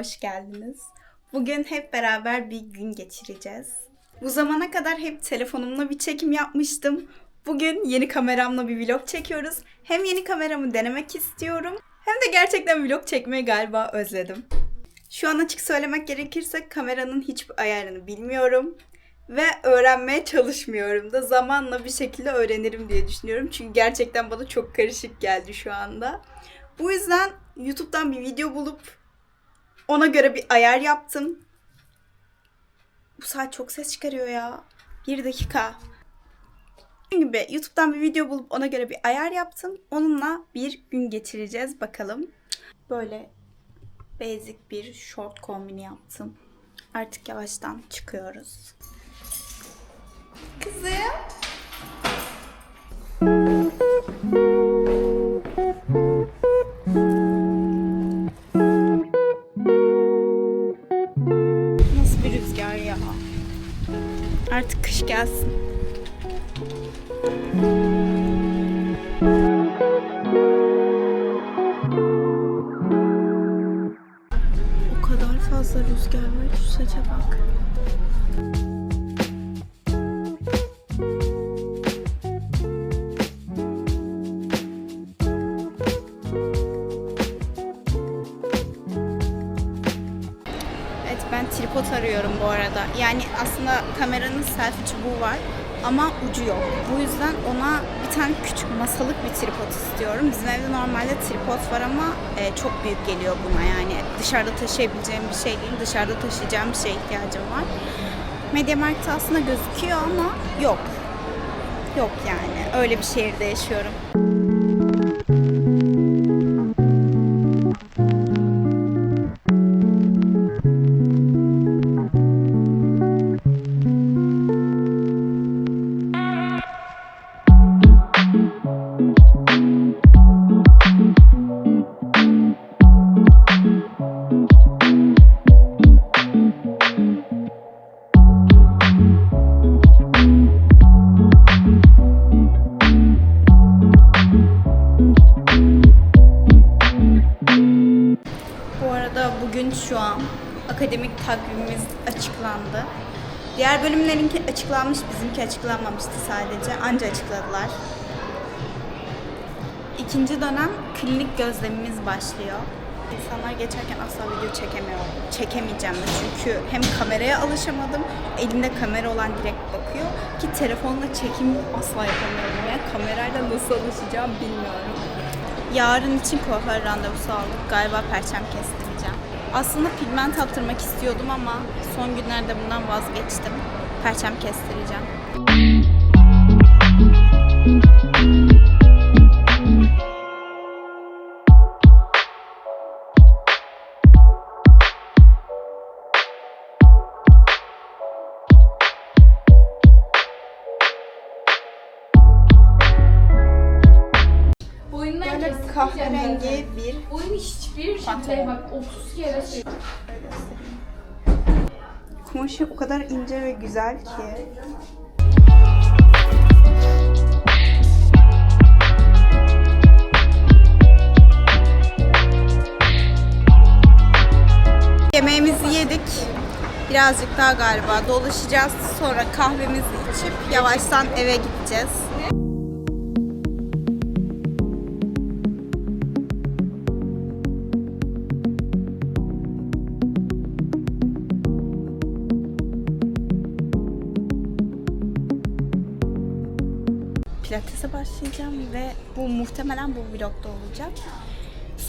hoş geldiniz. Bugün hep beraber bir gün geçireceğiz. Bu zamana kadar hep telefonumla bir çekim yapmıştım. Bugün yeni kameramla bir vlog çekiyoruz. Hem yeni kameramı denemek istiyorum hem de gerçekten vlog çekmeyi galiba özledim. Şu an açık söylemek gerekirse kameranın hiçbir ayarını bilmiyorum ve öğrenmeye çalışmıyorum da zamanla bir şekilde öğrenirim diye düşünüyorum. Çünkü gerçekten bana çok karışık geldi şu anda. Bu yüzden YouTube'dan bir video bulup ona göre bir ayar yaptım. Bu saat çok ses çıkarıyor ya. Bir dakika. Dediğim gibi YouTube'dan bir video bulup ona göre bir ayar yaptım. Onunla bir gün geçireceğiz bakalım. Böyle basic bir short kombini yaptım. Artık yavaştan çıkıyoruz. Kızım. Artık kış gelsin. O kadar fazla rüzgar var şu saça bak. Arıyorum bu arada. Yani aslında kameranın selfie çubuğu var ama ucu yok. Bu yüzden ona bir tane küçük masalık bir tripod istiyorum. Bizim evde normalde tripod var ama e, çok büyük geliyor buna yani. Dışarıda taşıyabileceğim bir şey değil. Dışarıda taşıyacağım bir şeye ihtiyacım var. Mediamarkt'ta aslında gözüküyor ama yok. Yok yani. Öyle bir şehirde yaşıyorum. Akademik takvimimiz açıklandı. Diğer bölümlerinki açıklanmış, bizimki açıklanmamıştı sadece. Anca açıkladılar. İkinci dönem klinik gözlemimiz başlıyor. İnsanlar geçerken asla video çekemiyorum. Çekemeyeceğim de çünkü hem kameraya alışamadım, elimde kamera olan direkt bakıyor ki telefonla çekim asla yapamıyorum ya. Kamerayla nasıl alışacağım bilmiyorum. Yarın için kuaför randevusu aldık. Galiba perçem kestireceğim. Aslında pigment attırmak istiyordum ama son günlerde bundan vazgeçtim. Perçem kestireceğim. Kahverengi bir Oyun hiçbir şekilde bak 30 kere şey. kumaşı o kadar ince ve güzel ki. Yemeğimizi yedik. Birazcık daha galiba dolaşacağız. Sonra kahvemizi içip yavaştan eve gideceğiz. Muhtemelen bu vlogda olacak.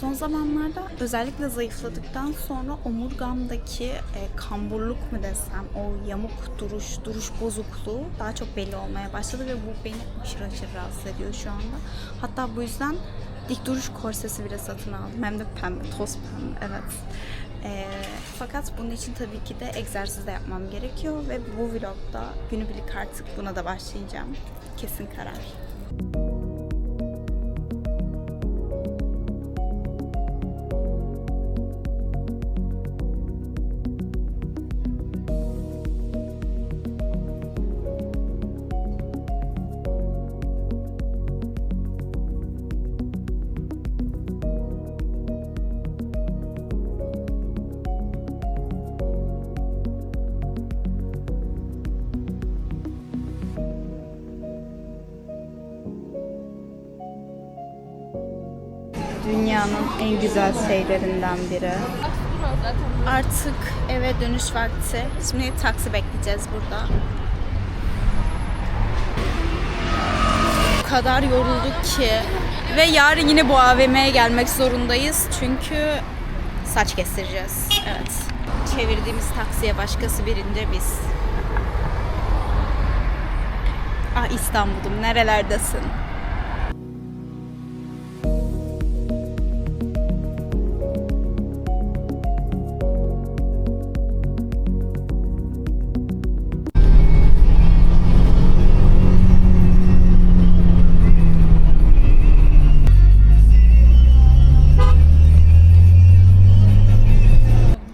Son zamanlarda özellikle zayıfladıktan sonra omurgamdaki e, kamburluk mu desem, o yamuk duruş, duruş bozukluğu daha çok belli olmaya başladı ve bu beni aşırı aşırı rahatsız ediyor şu anda. Hatta bu yüzden dik duruş korsesi bile satın aldım. Hem de pembe, toz pembe, evet. E, fakat bunun için tabii ki de egzersiz de yapmam gerekiyor ve bu vlogda günübirlik artık buna da başlayacağım. Kesin karar. Dünyanın en güzel şeylerinden biri. Artık eve dönüş vakti. Şimdi taksi bekleyeceğiz burada. Kadar yorulduk ki. Ve yarın yine bu AVM'ye gelmek zorundayız. Çünkü saç kestireceğiz. Evet. Çevirdiğimiz taksiye başkası birince biz. Ah İstanbul'um nerelerdesin?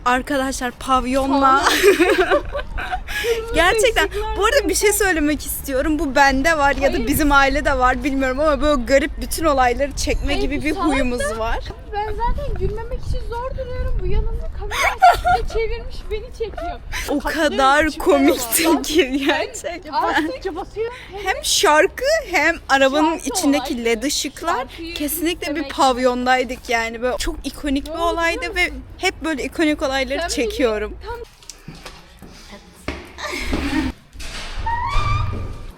Arkadaşlar pavyonla Gerçekten bu arada bir şey söylemek istiyorum. Bu bende var ya da bizim ailede var bilmiyorum ama böyle garip bütün olayları çekme Hayır, gibi bu bir salak huyumuz var. Ben zaten gülmemek için zor duruyorum. Bu yanımda kamera arkasında çevirmiş beni çekiyor. O kadar komikti ki gerçekten. Bastıkça basıyorum. Hem şarkı hem arabanın Şarkı içindeki olay. led ışıklar Şarkıyı kesinlikle bir izlemek. pavyondaydık yani. Böyle çok ikonik bir olaydı ve hep böyle ikonik olayları Sen çekiyorum.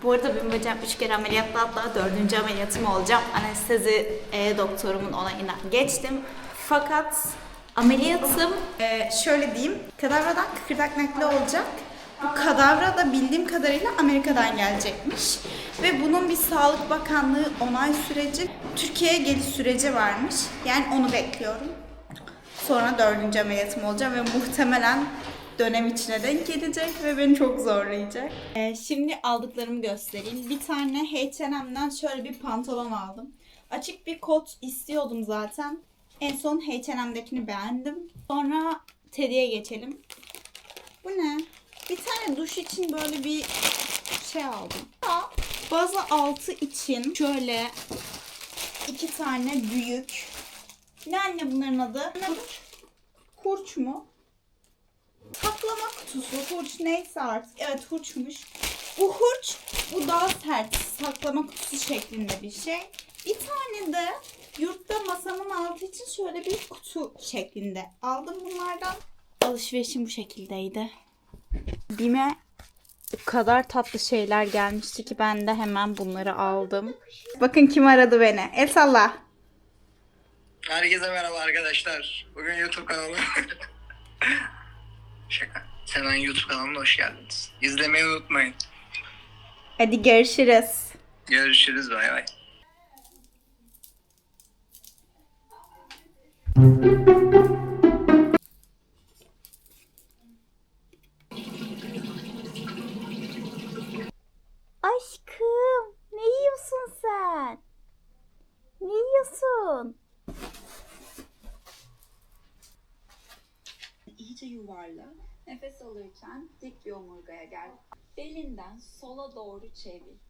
Bu arada benim bacağım üç kere ameliyatta hatta dördüncü ameliyatım olacağım. Anestezi e, doktorumun onayından geçtim. Fakat ameliyatım e, şöyle diyeyim kadavradan kıkırdak nakli olacak. Bu kadavra da bildiğim kadarıyla Amerika'dan gelecekmiş. Ve bunun bir Sağlık Bakanlığı onay süreci, Türkiye'ye geliş süreci varmış. Yani onu bekliyorum. Sonra dördüncü ameliyatım olacağım ve muhtemelen dönem içine denk gelecek ve beni çok zorlayacak. Ee, şimdi aldıklarımı göstereyim. Bir tane H&M'den şöyle bir pantolon aldım. Açık bir kot istiyordum zaten. En son H&M'dekini beğendim. Sonra Teddy'ye geçelim. Bu ne? Bir tane duş için böyle bir şey aldım. Ha, bazı altı için şöyle iki tane büyük. Ne anne bunların adı? Hurç. Hurç mu? Saklama kutusu, hurç neyse artık. Evet hurçmuş. Bu hurç, bu daha sert. Saklama kutusu şeklinde bir şey. Bir tane de yurtta masamın altı için şöyle bir kutu şeklinde aldım bunlardan. Alışverişim bu şekildeydi. Bime o kadar tatlı şeyler gelmişti ki ben de hemen bunları aldım. Bakın kim aradı beni. El salla. Herkese merhaba arkadaşlar. Bugün YouTube kanalı. Şaka. Semen YouTube kanalına hoş geldiniz. İzlemeyi unutmayın. Hadi görüşürüz. Görüşürüz bay bay. Aşkım, ne yiyorsun sen? Ne yiyorsun? İyice yuvarla. Nefes alırken dik bir omurgaya gel. Belinden sola doğru çevir.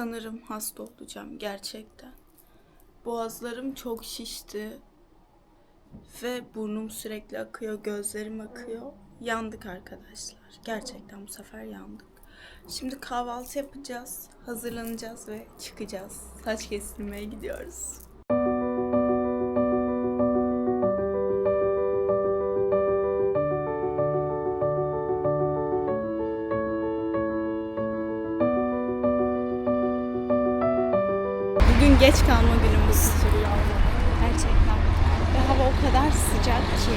Sanırım hasta olacağım gerçekten. Boğazlarım çok şişti. Ve burnum sürekli akıyor, gözlerim akıyor. Yandık arkadaşlar. Gerçekten bu sefer yandık. Şimdi kahvaltı yapacağız, hazırlanacağız ve çıkacağız. Saç kestirmeye gidiyoruz. Geç kalma günümüz. Gerçekten. Ve hava o kadar sıcak ki.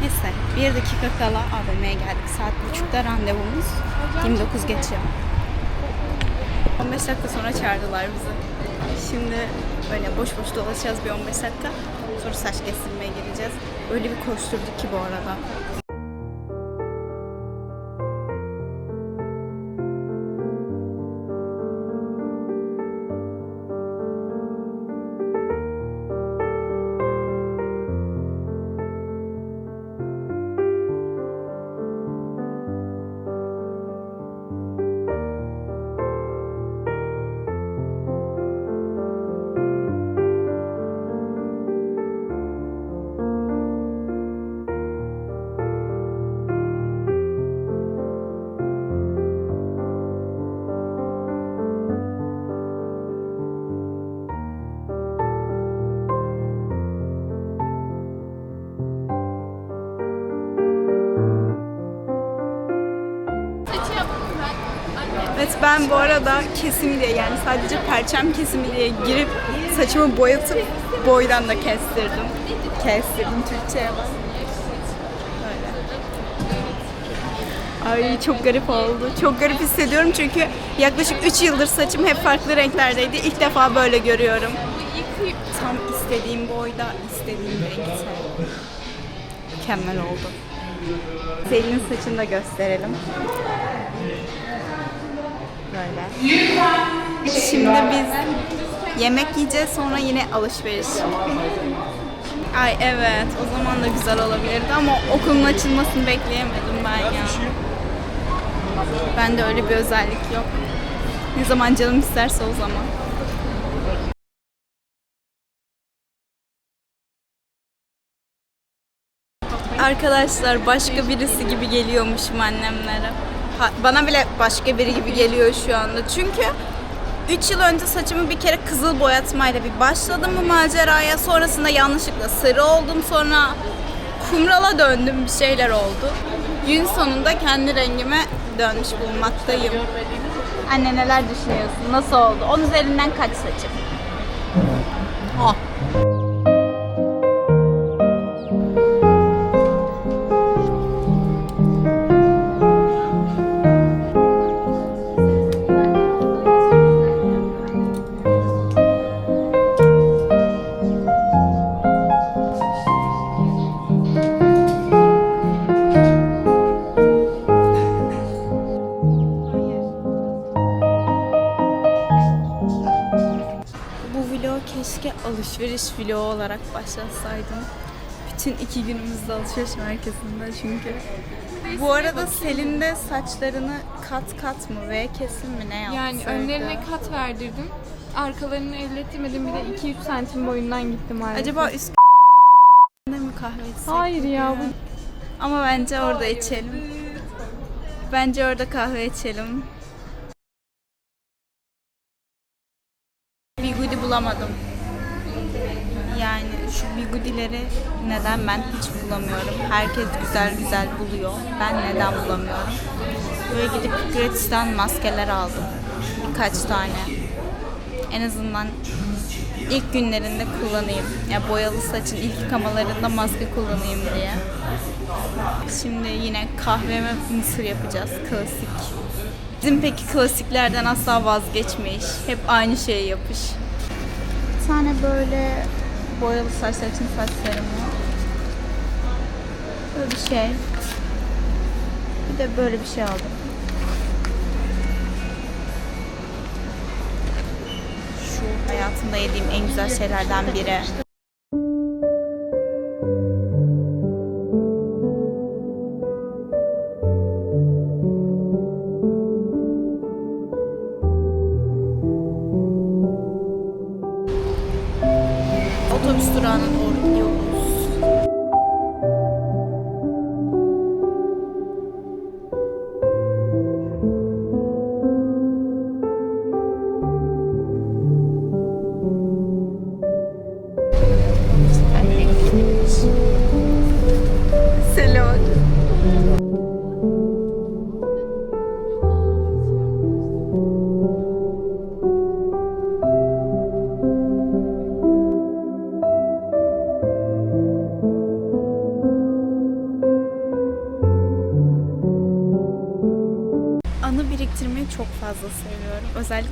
Neyse bir dakika kala AVM'ye geldik. Saat buçukta randevumuz. 29 geçiyor. 15 dakika sonra çağırdılar bizi. Şimdi böyle boş boş dolaşacağız bir 15 dakika. Sonra saç kestirmeye gideceğiz. Öyle bir koşturduk ki bu arada. Ben bu arada kesim diye yani sadece perçem kesimi diye girip saçımı boyatıp boydan da kestirdim. Kestirdim Türkçe'ye bak. Ay çok garip oldu. Çok garip hissediyorum çünkü yaklaşık 3 yıldır saçım hep farklı renklerdeydi. İlk defa böyle görüyorum. Tam istediğim boyda, istediğim renkte. Mükemmel oldu. Selin'in saçını da gösterelim. Böyle. Şimdi biz yemek yiyeceğiz sonra yine alışveriş. Ay evet o zaman da güzel olabilirdi ama okulun açılmasını bekleyemedim ben ya. Bende öyle bir özellik yok. Ne zaman canım isterse o zaman. Arkadaşlar başka birisi gibi geliyormuşum annemlere. Bana bile başka biri gibi geliyor şu anda. Çünkü 3 yıl önce saçımı bir kere kızıl boyatmayla bir başladım bu maceraya. Sonrasında yanlışlıkla sarı oldum. Sonra kumrala döndüm bir şeyler oldu. Gün sonunda kendi rengime dönmüş bulunmaktayım. Anne neler düşünüyorsun? Nasıl oldu? 10 üzerinden kaç saçım? Ah. Alışveriş vlogu olarak başlasaydım. Bütün iki günümüzde alışveriş merkezinde çünkü. Bu arada Selin de saçlarını kat kat mı V kesim mi ne yaptı? Yani önlerine kat verdirdim. Arkalarını ellettirmedim. Bir de 2-3 santim boyundan gittim maalesef. Acaba üst mi kahve içsek? Hayır ya bu Ama bence orada içelim. Bence orada kahve içelim. Bigudi bulamadım. Yani şu bigudileri neden ben hiç bulamıyorum. Herkes güzel güzel buluyor. Ben neden bulamıyorum. Böyle gidip gratisten maskeler aldım. Birkaç tane. En azından ilk günlerinde kullanayım. Ya boyalı saçın ilk yıkamalarında maske kullanayım diye. Şimdi yine kahve ve mısır yapacağız. Klasik. Bizim peki klasiklerden asla vazgeçmeyiş. Hep aynı şeyi yapış. Bir tane böyle boyalı saçlar için saç serumu. Böyle bir şey. Bir de böyle bir şey aldım. Şu hayatımda yediğim en güzel şeylerden biri.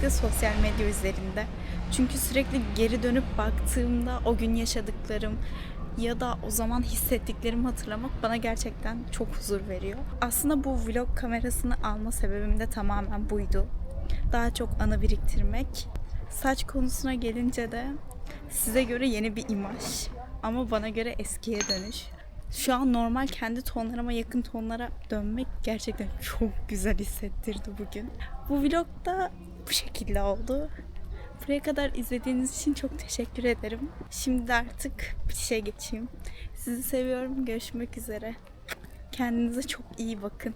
Özellikle sosyal medya üzerinde. Çünkü sürekli geri dönüp baktığımda o gün yaşadıklarım ya da o zaman hissettiklerimi hatırlamak bana gerçekten çok huzur veriyor. Aslında bu vlog kamerasını alma sebebim de tamamen buydu. Daha çok anı biriktirmek. Saç konusuna gelince de size göre yeni bir imaj ama bana göre eskiye dönüş. Şu an normal kendi tonlarıma yakın tonlara dönmek gerçekten çok güzel hissettirdi bugün. Bu vlog da bu şekilde oldu. Buraya kadar izlediğiniz için çok teşekkür ederim. Şimdi artık bir şey geçeyim. Sizi seviyorum. Görüşmek üzere. Kendinize çok iyi bakın.